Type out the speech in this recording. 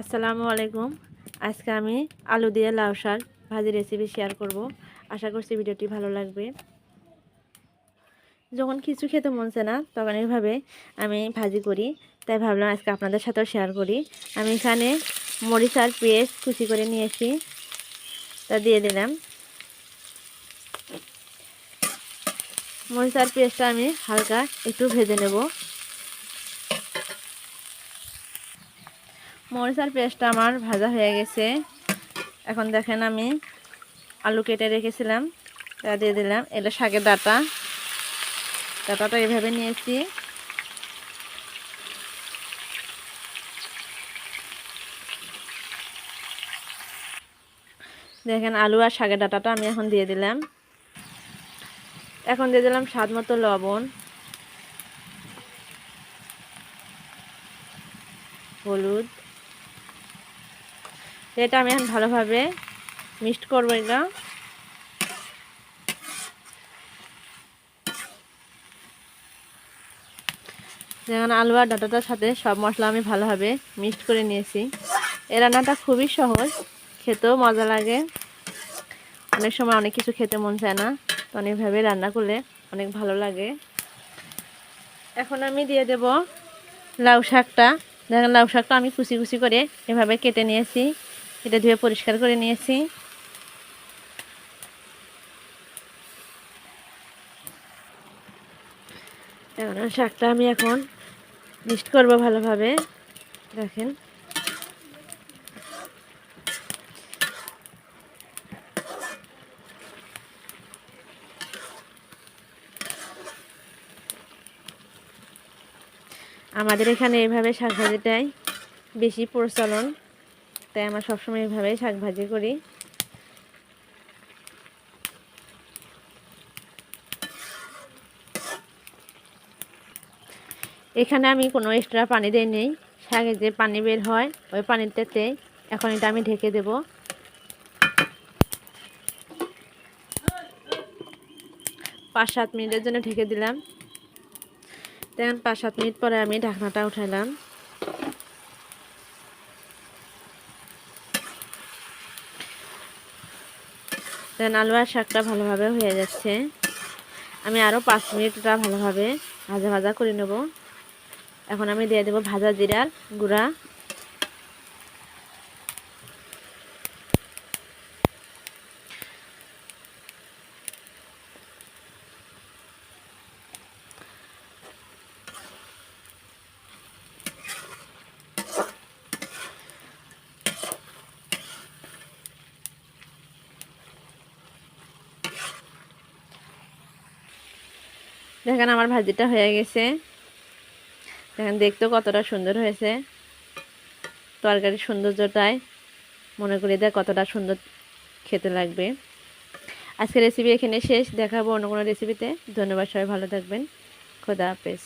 আসসালামু আলাইকুম। আজকে আমি আলু দিয়ে লাউ শাক ভাজি রেসিপি শেয়ার করব। আশা করছি ভিডিওটি ভালো লাগবে। যখন কিছু খেতে মন চায় না, তখন এইভাবে আমি ভাজি করি। তাই ভাবলাম আজকে আপনাদের সাথেও শেয়ার করি। আমি এখানে মরিচ আর পেঁয়াজ কুচি করে নিয়েছি। তা দিয়ে দিলাম। মরিচ আর পেঁয়াজটা আমি হালকা একটু ভেজে নেব। মরিচ পেস্টটা আমার ভাজা হয়ে গেছে। এখন দেখেন আমি আলু কেটে রেখেছিলাম, তা দিয়ে দিলাম। এটা শাকের ডাটা। ডাটাটা এভাবে নিয়েছি। দেখেন আলু আর শাকের ডাটাটা আমি এখন দিয়ে দিলাম। এখন দিয়ে দিলাম স্বাদ মতো লবণ, হলুদ। এটা আমি এখন ভালোভাবে মিক্সড করব এটা। যেমন আলু আর ডাটাটার সাথে সব মশলা আমি ভালোভাবে মিক্সড করে নিয়েছি। এই রান্নাটা খুবই সহজ, খেতেও মজা লাগে। অনেক সময় অনেক কিছু খেতে মন চায় না, তো অনেকভাবে রান্না করলে অনেক ভালো লাগে। এখন আমি দিয়ে দেব লাউ শাকটা। দেখেন, লাউ শাকটা আমি কুচি কুচি করে এভাবে কেটে নিয়েছি। এটা ধুয়ে পরিষ্কার করে নিয়েছি। এখন শাকটা আমি এখন মিক্সড করব ভালোভাবে, দেখেন। আমাদের এখানে এভাবে শাকভাজিটাই বেশি প্রচলন। তাই আমরা সবসময় এভাবেই শাক ভাজি করি। এখানে আমি কোনো এক্সট্রা পানি দিই নেই। শাকে যে পানি বের হয়, ওই পানিটাতে এখন এটা আমি ঢেকে দেব। পাঁচ সাত মিনিটের জন্য ঢেকে দিলাম। দেখেন পাঁচ সাত মিনিট পরে আমি ঢাকনাটা উঠাইলাম দেন আলু আর শাকটা ভালোভাবে হয়ে যাচ্ছে। আমি আরও পাঁচ মিনিটটা ভালোভাবে ভাজা ভাজা করে নেব। এখন আমি দিয়ে দেবো ভাজা জিরার গুঁড়া। দেখেন আমার ভাজিটা হয়ে গেছে। দেখেন, দেখতেও কতটা সুন্দর হয়েছে। তরকারির সৌন্দর্যটাই মনে করি দেয় কতটা সুন্দর খেতে লাগবে। আজকে রেসিপি এখানে শেষ। দেখাবো অন্য কোনো রেসিপিতে ধন্যবাদ, সবাই ভালো থাকবেন। খোদা হাফেজ।